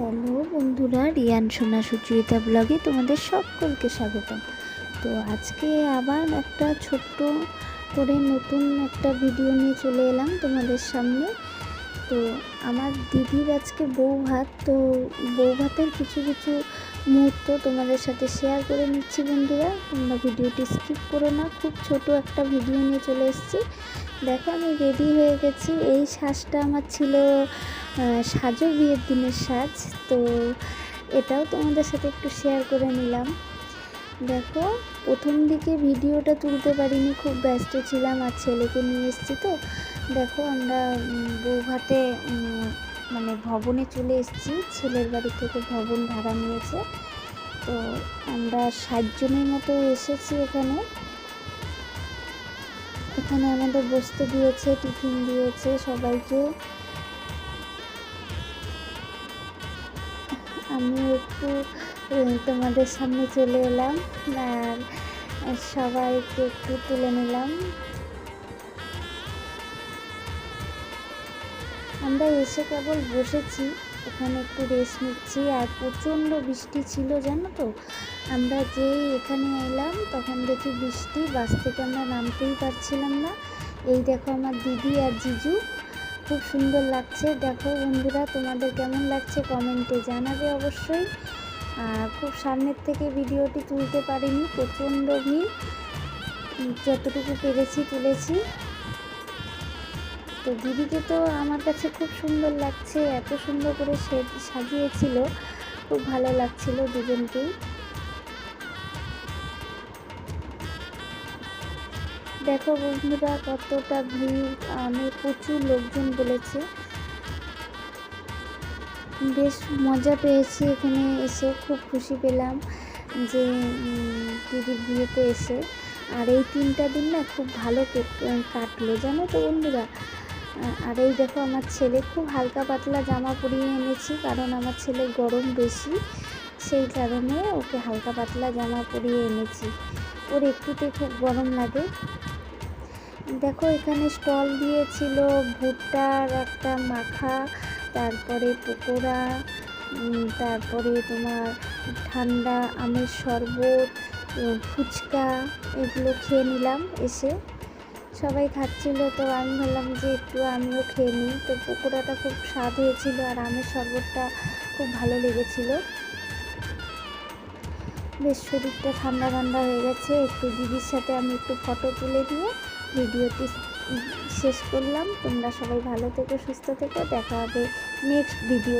Hello বন্ধুরা, রিয়ান সোনা সুচরিতা ব্লগে তোমাদের সকলকে স্বাগতম। তো আজকে আবার একটা ছোট্ট করে নতুন একটা ভিডিও নিয়ে চলে এলাম তোমাদের সামনে। তো আমার দিদির আজকে বউ ভাত, তো বউ ভাতের কিছু কিছু মুহূর্ত তোমাদের সাথে শেয়ার করে নিচ্ছি বন্ধুরা। তোমরা ভিডিওটি স্কিপ করো না, খুব ছোট একটা ভিডিও নিয়ে চলে এসেছি। দেখো আমি রেডি হয়ে গেছি, এই শ্বাসটা আমার ছিল সাজো বিয়ের দিনের সাজ। তো এটাও তোমাদের সাথে একটু শেয়ার করে নিলাম। দেখো, প্রথম দিকে ভিডিওটা তুলতে পারিনি, খুব ব্যস্ত ছিলাম আর ছেলেকে নিয়ে এসেছি তো। দেখো, আমরা বৌভাতে মানে ভবনে চলে এসেছি। ছেলের বাড়ি থেকে ভবন ভাড়া নিয়েছে। তো আমরা ষাটজনের মতো এসেছি এখানে। এখানে আমাদের বসতে দিয়েছে, টিফিন দিয়েছে সবাইকে। আমি একটু তোমাদের সামনে চলে এলাম আর সবাইকে একটু তুলে নিলাম। আমরা এসে কেবল বসেছি, এখানে একটু রেস্ট নিচ্ছি আর প্রচণ্ড বৃষ্টি ছিল, জানো তো? আমরা যেই এখানে এলাম তখন দেখি বৃষ্টি, বাস থেকে আমরা নামতেই পারছিলাম না। এই দেখো আমার দিদি আর জিজু। খুব সুন্দর লাগছে। দেখো বন্ধুরা, তোমাদের কেমন লাগছে কমেন্টে জানাবে অবশ্যই। খুব সামনের থেকে ভিডিওটি তুলতে পারিনি, প্রচণ্ড ভিড়। যতটুকু পেরেছি তুলেছি। তো দিদিকে তো আমার কাছে খুব সুন্দর লাগছে, এত সুন্দর করে সে সাজিয়েছিল। খুব ভালো লাগছিল দুজনকেই। দেখো বন্ধুরা, কতটা ভিড়। আমি প্রচুর লোকজন বলেছে। বেশ মজা পেয়েছি এখানে এসে, খুব খুশি পেলাম যে দিদির বিয়েতে এসে। আর এই তিনটা দিন না খুব ভালো কেট- কাটলো, জানো তো বন্ধুরা? আর এই দেখো আমার ছেলে, খুব হালকা পাতলা জামা পরিয়ে এনেছি, কারণ আমার ছেলে গরম বেশি। সেই কারণে ওকে হালকা পাতলা জামা পরিয়ে এনেছি। ওর একটুতে খুব গরম লাগে। দেখো, এখানে স্টল দিয়েছিল ভুট্টার একটা মাখা, তারপরে পকোড়া তারপরে তোমার ঠান্ডা আমের শরবত ফুচকা, এগুলো খেয়ে নিলাম এসে। সবাই খাচ্ছিল, তো আমি ভাবলাম যে একটু আমিও খেয়ে নিই। তো পকোড়াটা খুব স্বাদ হয়েছিল আর আমের শরবতটা খুব ভালো লেগেছিল। বেশ শরীরটা ঠান্ডা ঠান্ডা হয়ে গেছে, একটু দিদির সাথে আমি একটু ফটো তুলে দিয়ে ভিডিওটি শেষ করলাম। তোমরা সবাই ভালো থেকো সুস্থ থেকো। দেখা হবে নেক্সট ভিডিও